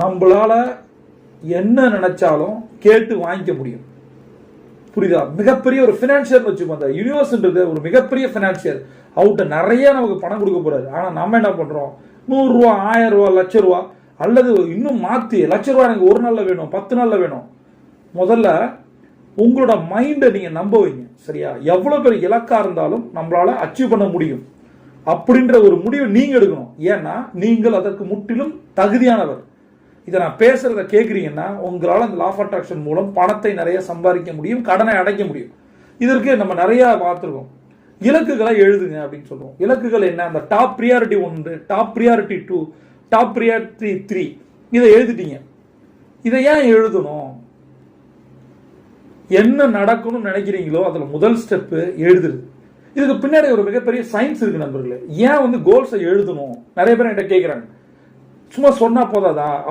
நம்மளால் என்ன நினைச்சாலும் கேட்டு வாங்கிக்க முடியும். புரியுதா? மிகப்பெரிய ஒரு ஃபினான்ஷியல் வச்சுக்கோ அந்த யூனிவர்ஸ்ன்றது ஒரு மிகப்பெரிய ஃபினான்ஷியர் அவர்கிட்ட நிறைய நமக்கு பணம் கொடுக்க போறாரு. ஆனால் நம்ம என்ன பண்ணுறோம் நூறுரூவா ஆயிரம் ரூபா லட்ச ரூபா அல்லது இன்னும் மாற்றி லட்ச ரூபா எனக்கு ஒரு நாளில் வேணும் பத்து நாளில் வேணும். முதல்ல உங்களோட மைண்டை நீங்கள் நம்ப வைங்க. சரியா? எவ்வளோ பெரிய இலக்காக இருந்தாலும் நம்மளால் அச்சீவ் பண்ண முடியும். அப்படின்ற ஒரு முடிவை நீங்கள் எடுக்கணும். ஏன்னா நீங்கள் அதற்கு முற்றிலும் தகுதியானவர். இதை நான் பேசுறத கேட்குறீங்கன்னா உங்களால் அந்த லாஃப் அட்ராக்ஷன் மூலம் பணத்தை நிறைய சம்பாதிக்க முடியும் கடனை அடைக்க முடியும். இதற்கு நம்ம நிறையா பார்த்துருக்கோம். இலக்குகளை எழுதுங்க அப்படின்னு சொல்லுவோம். இலக்குகள் என்ன? அந்த டாப் ப்ரியாரிட்டி ஒன்று top priority two top priority three இதை எழுதிட்டீங்க. இதை ஏன் எழுதணும்? என்ன நடக்கணும்னு நினைக்கிறீங்களோ அதில் முதல் ஸ்டெப்பு எழுதுறது. இதுக்கு பின்னாடி ஒரு மிகப்பெரிய சயின்ஸ் இருக்கு நண்பர்களே. ஏன் வந்து கோல்ஸை எழுதணும்? நிறைய பேர் என்கிட்ட கேட்குறாங்க சும்மா சொன்னா போதாதா?